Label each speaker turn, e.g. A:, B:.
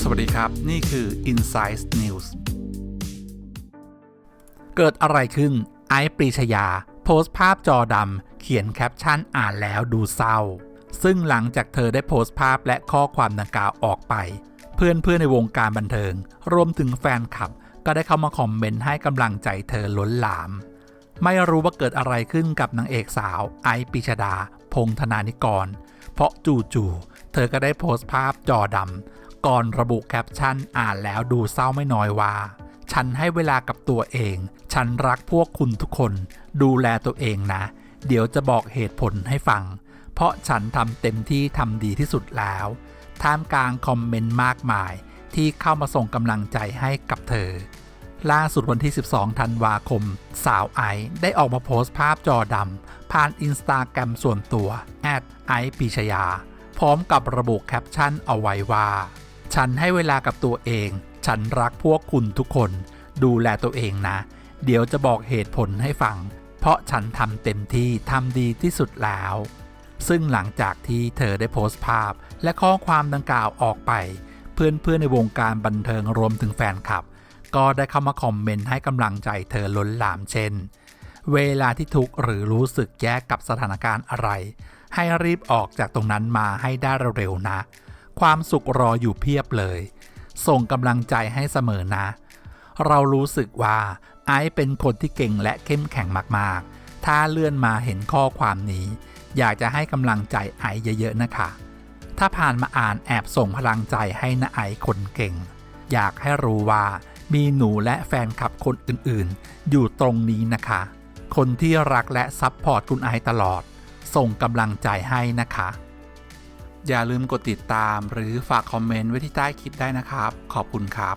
A: สวัสดีครับ นี่คือ Insight News เกิดอะไรขึ้น ไอปรีชยา โพสต์ภาพจอดำเขียนแคปชั่นอ่านแล้วดูเศร้า ซึ่งหลังจากเธอได้โพสต์ภาพและข้อความดังกล่าวออกไป เพื่อนเพื่อนในวงการบันเทิง รวมถึงแฟนคลับ ก็ได้เข้ามาคอมเมนต์ให้กำลังใจเธอล้นหลาม ไม่รู้ว่าเกิดอะไรขึ้นกับนางเอกสาว ไอปรีชดา พงธนานิกร เพราะจู่ๆเธอก็ได้โพสต์ภาพจอดำก่อนระบุแคปชั่นอ่านแล้วดูเศร้าไม่น้อยว่า ฉันให้เวลากับตัวเอง ฉันรักพวกคุณทุกคน ดูแลตัวเองนะ เดี๋ยวจะบอกเหตุผลให้ฟัง เพราะฉันทำเต็มที่ทำดีที่สุดแล้ว ท่ามกลางคอมเมนต์มากมายที่เข้ามาส่งกำลังใจให้กับเธอ ล่าสุดวันที่ 12 ธันวาคม สาวไอซ์ได้ออกมาโพสต์ภาพจอดำผ่านอินสตาแกรมส่วนตัวแอดไอปีชยา พร้อมกับระบุแคปชั่นเอาไว้ว่า ฉันให้เวลากับตัวเอง ฉันรักพวกคุณทุกคน ดูแลตัวเองนะ เดี๋ยวจะบอกเหตุผลให้ฟัง เพราะฉันทำเต็มที่ทำดีที่สุดแล้ว ซึ่งหลังจากที่เธอได้โพสต์ภาพและข้อความดังกล่าวออกไป เพื่อนๆในวงการบันเทิงรวมถึงแฟนคลับ ก็ได้เข้ามาคอมเมนต์ให้กำลังใจเธอล้นหลามเช่น เวลาที่ทุกข์หรือรู้สึกแย่กับสถานการณ์อะไร ให้รีบออกจากตรงนั้นมาให้ได้เร็วๆนะ ความสุขรออยู่เพียบเลย ส่งกำลังใจให้เสมอนะ เรารู้สึกว่าไอซ์เป็นคนที่เก่งและเข้มแข็งมากๆ ถ้าเลื่อนมาเห็นข้อความนี้ อยากจะให้กำลังใจไอซ์เยอะๆนะคะ ถ้าผ่านมาอ่านแอบส่งพลังใจให้นะไอซ์คนเก่ง อยากให้รู้ว่า มีหนูและแฟนคลับคนอื่นๆ อยู่ตรงนี้นะคะ คนที่รักและซัพพอร์ตคุณไอตลอด ส่งกำลังใจให้นะคะ อย่าลืมกดติดตามหรือฝากคอมเมนต์ไว้ที่ใต้คลิปได้นะครับ ขอบคุณครับ